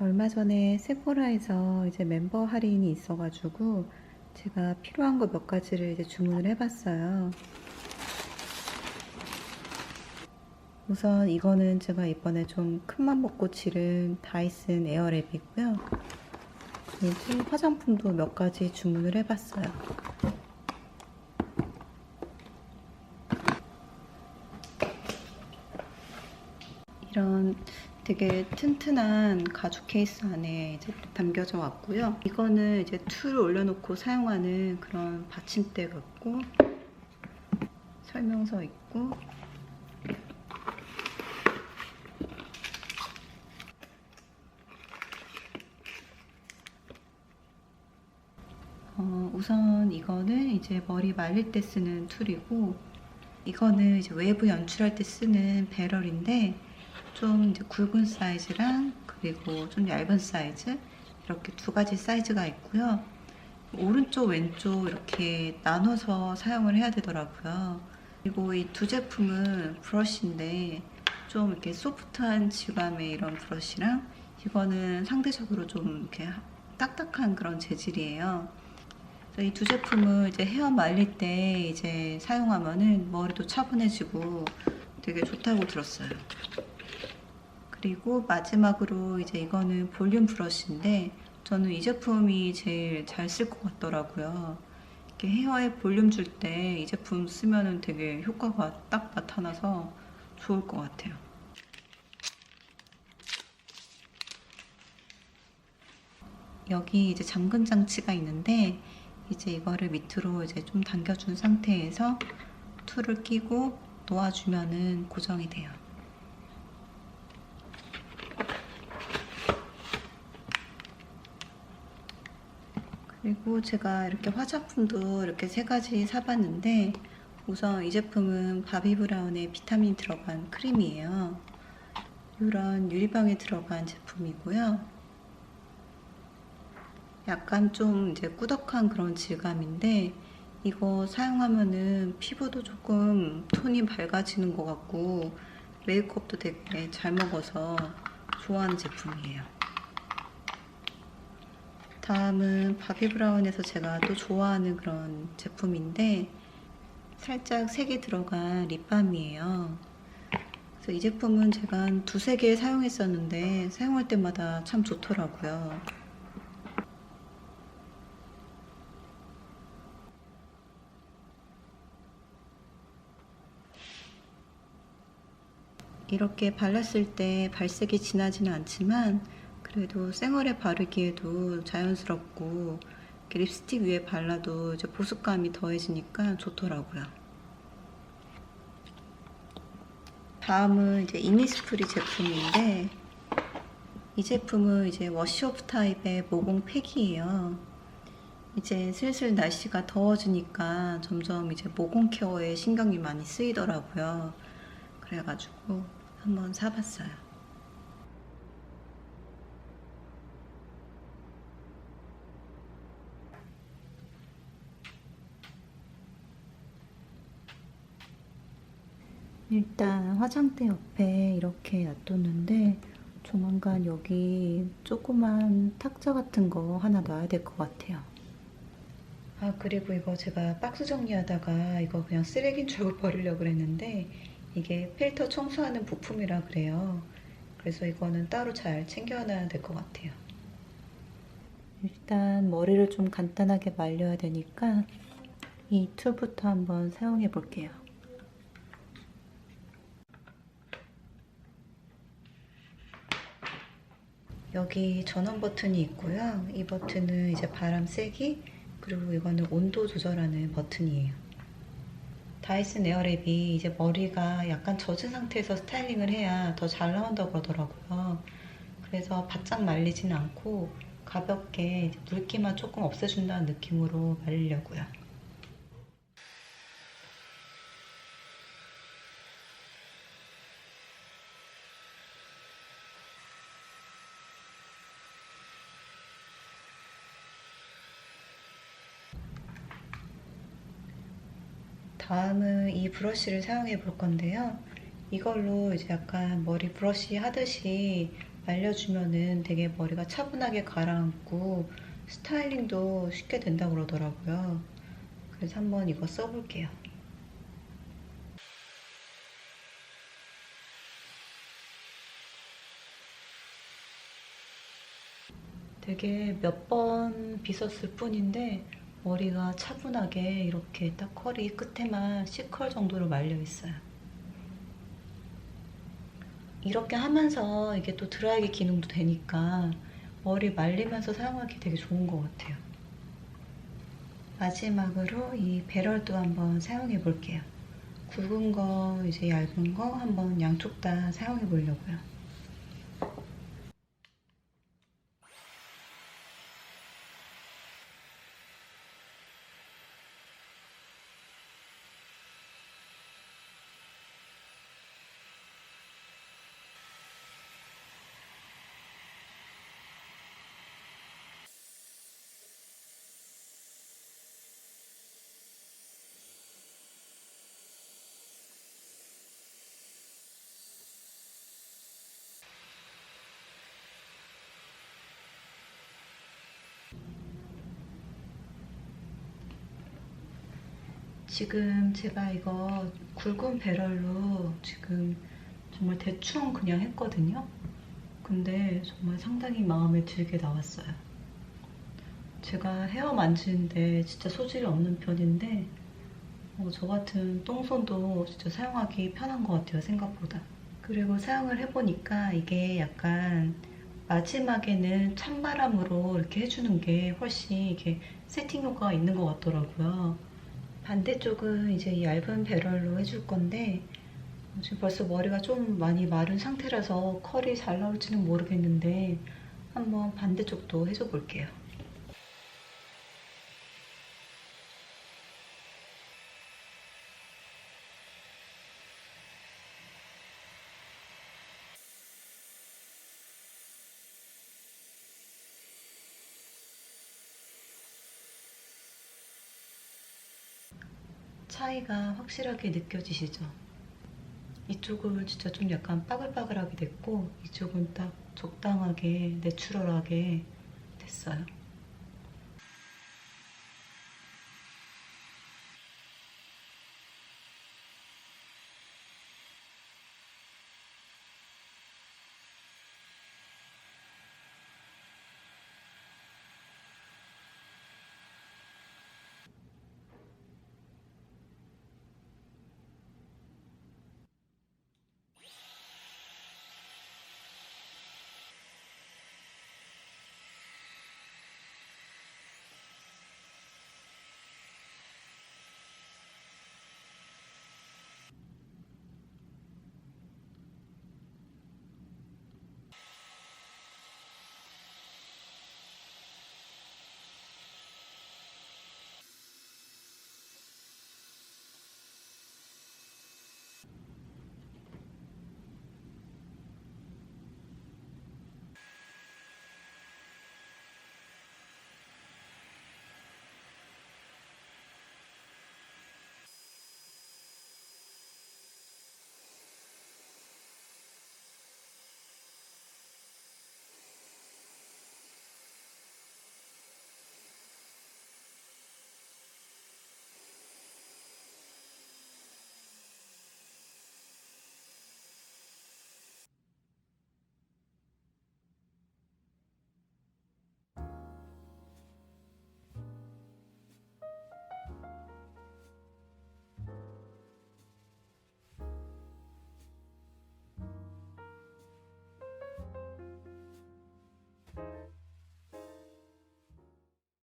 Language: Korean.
얼마 전에 세포라에서 이제 멤버 할인이 있어가지고 제가 필요한 거 몇 가지를 이제 주문을 해봤어요. 우선 이거는 제가 이번에 좀 큰맘 먹고 지른 다이슨 에어랩이고요. 이제 화장품도 몇 가지 주문을 해봤어요. 이런 되게 튼튼한 가죽 케이스 안에 이제 담겨져 왔고요. 이거는 이제 툴을 올려놓고 사용하는 그런 받침대 같고 설명서 있고 어, 우선 이거는 이제 머리 말릴 때 쓰는 툴이고 이거는 이제 외부 연출할 때 쓰는 배럴인데 좀 이제 굵은 사이즈랑 그리고 좀 얇은 사이즈 이렇게 두 가지 사이즈가 있고요. 오른쪽 왼쪽 이렇게 나눠서 사용을 해야 되더라고요. 그리고 이 두 제품은 브러쉬인데 좀 이렇게 소프트한 질감의 이런 브러쉬랑 이거는 상대적으로 좀 이렇게 딱딱한 그런 재질이에요. 이 두 제품을 이제 헤어 말릴 때 이제 사용하면은 머리도 차분해지고 되게 좋다고 들었어요. 그리고 마지막으로 이제 이거는 볼륨 브러쉬인데 저는 이 제품이 제일 잘 쓸 것 같더라고요. 이렇게 헤어에 볼륨 줄 때 이 제품 쓰면은 되게 효과가 딱 나타나서 좋을 것 같아요. 여기 이제 잠근 장치가 있는데 이제 이거를 밑으로 이제 좀 당겨준 상태에서 툴을 끼고 놓아주면은 고정이 돼요. 그리고 제가 이렇게 화장품도 이렇게 세 가지 사봤는데 우선 이 제품은 바비 브라운의 비타민 들어간 크림이에요. 이런 유리병에 들어간 제품이고요. 약간 좀 이제 꾸덕한 그런 질감인데 이거 사용하면은 피부도 조금 톤이 밝아지는 것 같고 메이크업도 되게 잘 먹어서 좋아하는 제품이에요. 다음은 바비브라운에서 제가 또 좋아하는 그런 제품인데 살짝 색이 들어간 립밤이에요. 그래서 이 제품은 제가 한 두세 개 사용했었는데 사용할 때마다 참 좋더라고요. 이렇게 발랐을 때 발색이 진하지는 않지만 그래도 생얼에 바르기에도 자연스럽고 립스틱 위에 발라도 이제 보습감이 더해지니까 좋더라고요. 다음은 이제 이니스프리 제품인데 이 제품은 이제 워시오프 타입의 모공 팩이에요. 이제 슬슬 날씨가 더워지니까 점점 이제 모공 케어에 신경이 많이 쓰이더라고요. 그래가지고 한번 사봤어요. 일단 화장대 옆에 이렇게 놔뒀는데 조만간 여기 조그만 탁자 같은 거 하나 놔야 될 것 같아요. 아 그리고 이거 제가 박스 정리하다가 이거 그냥 쓰레기인 줄 알고 버리려고 그랬는데 이게 필터 청소하는 부품이라 그래요. 그래서 이거는 따로 잘 챙겨놔야 될 것 같아요. 일단 머리를 좀 간단하게 말려야 되니까 이 툴부터 한번 사용해 볼게요. 여기 전원 버튼이 있고요. 이 버튼은 이제 바람 세기 그리고 이거는 온도 조절하는 버튼이에요. 다이슨 에어랩이 이제 머리가 약간 젖은 상태에서 스타일링을 해야 더 잘 나온다고 하더라고요. 그래서 바짝 말리진 않고 가볍게 물기만 조금 없애준다는 느낌으로 말리려고요. 다음은 이 브러쉬를 사용해 볼 건데요. 이걸로 이제 약간 머리 브러쉬 하듯이 말려주면은 되게 머리가 차분하게 가라앉고 스타일링도 쉽게 된다고 그러더라고요. 그래서 한번 이거 써볼게요. 되게 몇 번 빗었을 뿐인데 머리가 차분하게 이렇게 딱 컬이 끝에만 C컬 정도로 말려 있어요. 이렇게 하면서 이게 또 드라이기 기능도 되니까 머리 말리면서 사용하기 되게 좋은 것 같아요. 마지막으로 이 배럴도 한번 사용해 볼게요. 굵은 거, 이제 얇은 거 한번 양쪽 다 사용해 보려고요. 지금 제가 이거 굵은 배럴로 지금 정말 대충 그냥 했거든요. 근데 정말 상당히 마음에 들게 나왔어요. 제가 헤어 만지는데 진짜 소질이 없는 편인데 어, 저 같은 똥손도 진짜 사용하기 편한 것 같아요, 생각보다. 그리고 사용을 해보니까 이게 약간 마지막에는 찬바람으로 이렇게 해주는 게 훨씬 이게 세팅 효과가 있는 것 같더라고요. 반대쪽은 이제 얇은 배럴로 해줄 건데 어, 지금 벌써 머리가 좀 많이 마른 상태라서 컬이 잘 나올지는 모르겠는데 한번 반대쪽도 해줘 볼게요. 차이가 확실하게 느껴지시죠? 이쪽은 진짜 좀 약간 빠글빠글하게 됐고 이쪽은 딱 적당하게 내추럴하게 됐어요.